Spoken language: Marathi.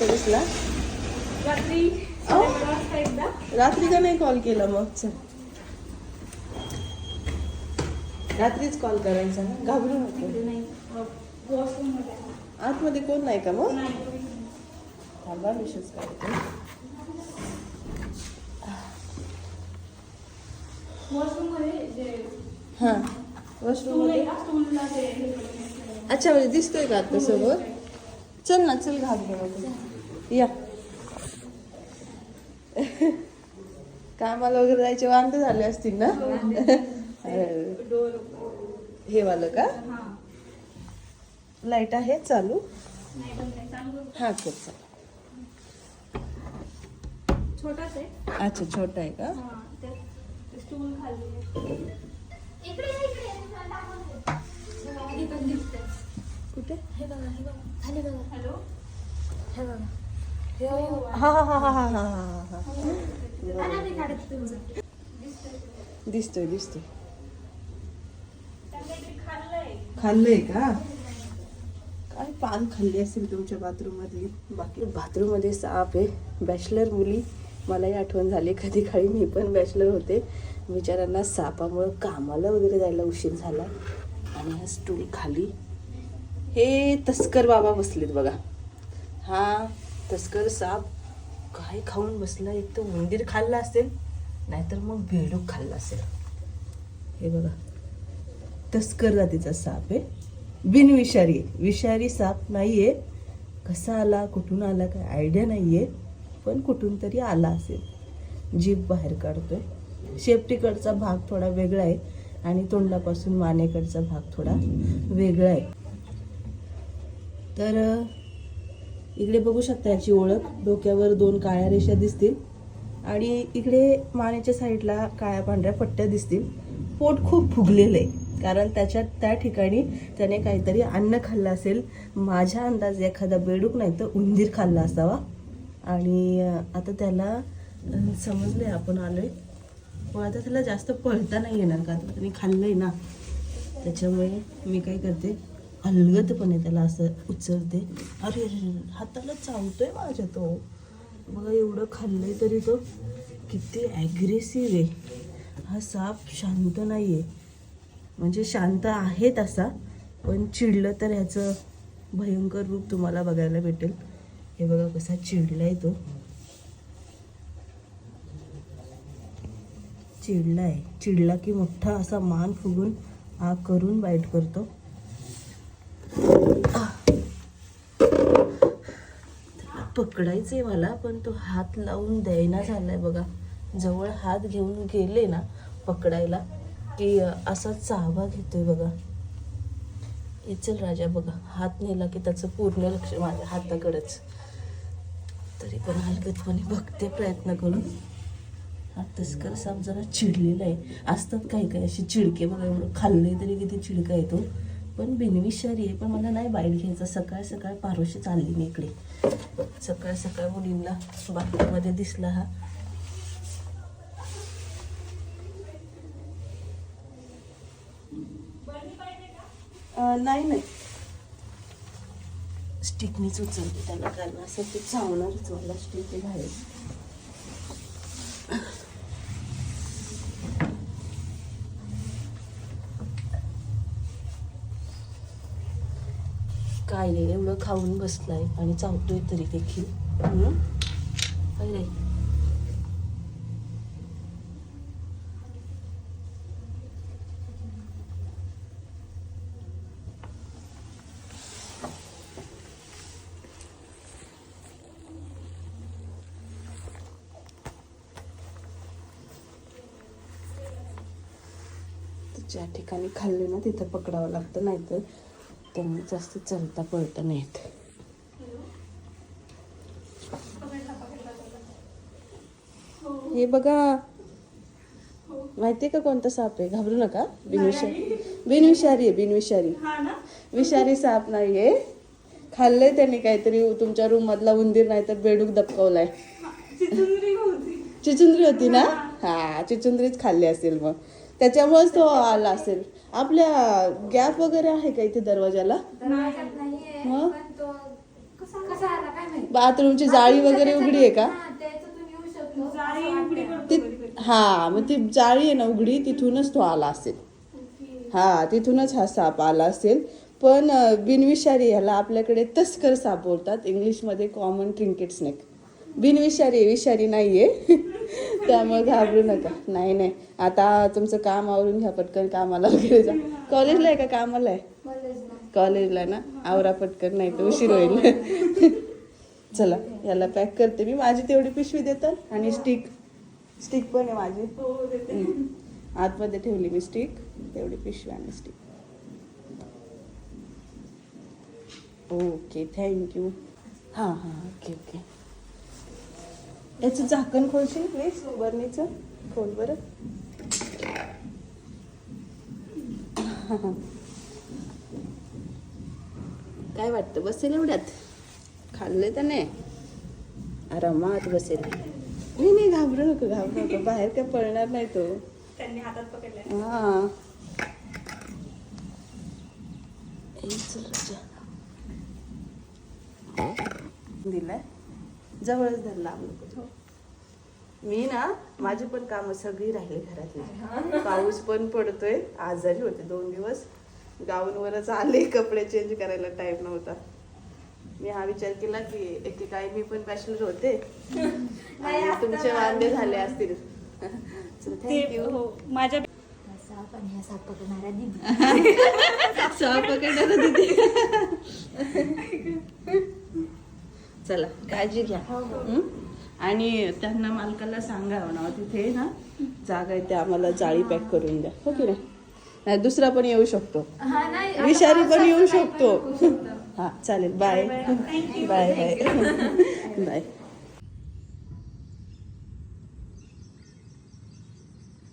मस्त रात्री का नाही कॉल केला मग रात्रीच कॉल करायचा ना? घाबरू आतमध्ये कोण नाही का मग? थांबा विशेष करते हां वॉशरूम अच्छा म्हणजे दिसतोय का आता चल ना चल घाबरू या. कामाला वगैरे जायचे वांत झाले असतील ना? हे वालं का? लाइट आहे चालू? हा कर चालू अच्छा छोटा आहे का? कुठे? हे बघा हे बघा. खाली बघा. हॅलो? हे बघा. दिसतोय दिसतोय. खाल्लंय का? काय पान खाल्ली असेल तुमच्या बाथरूममध्ये बाकी बाथरूममध्ये साप आहे. बॅचलर मुली मलाही आठवण झाली. कधी काळी मी पण बॅचलर होते. बिचारांना सापामुळं कामाला वगैरे जायला उशीर झाला. आणि हा स्टूल खाली. हे तस्कर बाबा बसलेत बघा. हा तस्कर साप काय खाऊन बसला एक तर उंदीर खाल्ला असेल नाहीतर मग बेडूक खाल्ला असेल. हे बघा. तस्कर जातीचा साप आहे. बिनविषारी आहे. विषारी साप नाही आहे कसा आला कुठून आला काय आयडिया नाही आहे पण कुठून तरी आला असेल. जीभ बाहेर काढतोय. शेपटीकडचा भाग थोडा वेगळा आहे आणि तोंडापासून मानेकडचा भाग थोडा वेगळा आहे. तर इकडे बघू शकता याची ओळख. डोक्यावर दोन काळ्या रेषा दिसतील. आणि इकडे मानेच्या साईडला काळ्या पांढऱ्या पट्ट्या दिसतील. पोट खूप फुगलेलं आहे कारण त्याच्या त्या ठिकाणी त्याने काहीतरी अन्न खाल्लं असेल. माझ्या अंदाज एखादा बेडूक नाही तर उंदीर खाल्ला असावा. आणि आता त्याला समजलं आहे आपण आहे पण आता त्याला जास्त पळता नाही येणार का? आता त्याने आहे ना. त्याच्यामुळे मी काय करते हलगतपणे त्याला असं उचलते. अरे अरे हाताला चावतोय माझ्या तो. बघा एवढं खाल्लंय तरी तो. किती ॲग्रेसिव्ह आहे. हा साप शांत नाही आहे म्हणजे शांत आहे तसा पण चिडलं तर ह्याचं भयंकर रूप तुम्हाला बघायला भेटेल. हे बघा कसा चिडलाय तो. चिडलाय. चिडला की मोठा असा मान फुगून हा करून बाईट करतो. पकडायचे मला पण तो हात लावून द्यायना झालाय बघा. जवळ हात घेऊन गेले ना पकडायला की असा चावा घेतोय बघा. इचल चल राजा बघा. हात नेला की त्याचं पूर्ण लक्ष माझ्या हाताकडेच. तरी पण हलगतपणे बघते प्रयत्न करून. हा तस्कर साप जरा चिडलेला आहे. असतात काही काही असे चिडके बघा एवढं खाल्ले तरी किती चिडका येतो. पण बिनविषारी आहे पण मला नाही बाईट घ्यायचं. सकाळ सकाळ पारोशी चालली मी इकडे. सकाळ सकाळ मुलींना बाथरूममध्ये दिसला हा. नाही नाही. स्टिकनीच उचलते त्याला कारण असं ते चावणारच मला स्टिक बाहेर. पाहिले एवढं खाऊन बसलाय आणि चावतोय तरी देखील. ज्या ठिकाणी खाल्ले ना तिथं पकडावं लागतं नाहीतर त्यांनी जास्त चलता पळता नाही येत हे बघा. माहितीये का कोणता साप आहे? घाबरू नका. बिनविषारी. बिनविषारी आहे बिनविषारी. ना विषारी साप नाहीये. खाल्लंय त्याने काहीतरी. तुमच्या रूम मधला उंदीर नाही तर बेडूक होती. चिचुंद्री होती ना? हा चिचुंद्रीच खाल्ली असेल मग. त्याच्यामुळेच तो आला असेल. आपल्या गॅप वगैरे आहे का इथे दरवाजाला? दरवाजात नाहीये मग? पण तो कसा कसा आला काय माहिती? बाथरूमची जाळी वगैरे उघडी आहे का? हा, ती. हा मग ती जाळी आहे ना उघडी तिथूनच तो आला असेल. हा तिथूनच हा साप आला असेल. पण बिनविषारी ह्याला आपल्याकडे तस्कर साप बोलतात. इंग्लिशमध्ये कॉमन ट्रिंकेट स्नेक बिनविषारी आहे, विषारी आहे त्यामुळे घाबरू नका. नाही नाही. आता तुमचं काम आवरून घ्या पटकन कामाला वगैरे जा. कॉलेजला आहे का? कामाला आहे? कॉलेजला. ना? आवरा पटकन नाही तर उशीर होईल. चला याला पॅक करते मी. माझी तेवढी पिशवी देतात आणि स्टिक. स्टिक पण आहे माझी. आतमध्ये ठेवली मी स्टिक. तेवढी पिशवी आणि स्टिक. Okay thank you. हां हां. Okay okay. याचं झाकण खोलशील प्लीज बरणीचं खोल बरं. काय वाटतं? बसेल एवढ्यात? खाल्ले तर नाही आरामात बसेल. नाही नाही घाबरू नको घाबरू नको. बाहेर काय पळणार नाही तो. त्यांनी हातात पकडल्या. हा. दिलाय? जवळच धरला नको मी ना माझी पण कामं सगळी राहिली घरातली. पाऊस पण पडतोय आजारी होते दोन दिवस. गाऊनवरच आले कपडे चेंज करायला टाइम नव्हता. मी हा विचार केला की एकेकाळी मी पण बॅचलर होते. आणि तुमचे वांदे झाले असतील. थँक्यू हो माझ्या साप आणि ह्या साप पकडणाऱ्या दिदी. साप पकडणार तिथे चला काळजी घ्या. हं? आणि त्यांना मालकाला सांगा ना तिथे ना जागा आहे ते आम्हाला जाळी पॅक करून द्या. हो की नाही? नाही दुसरा पण येऊ शकतो. हा, विषारी पण येऊ शकतं. हा चालेल. बाय. Bye bye. बाय.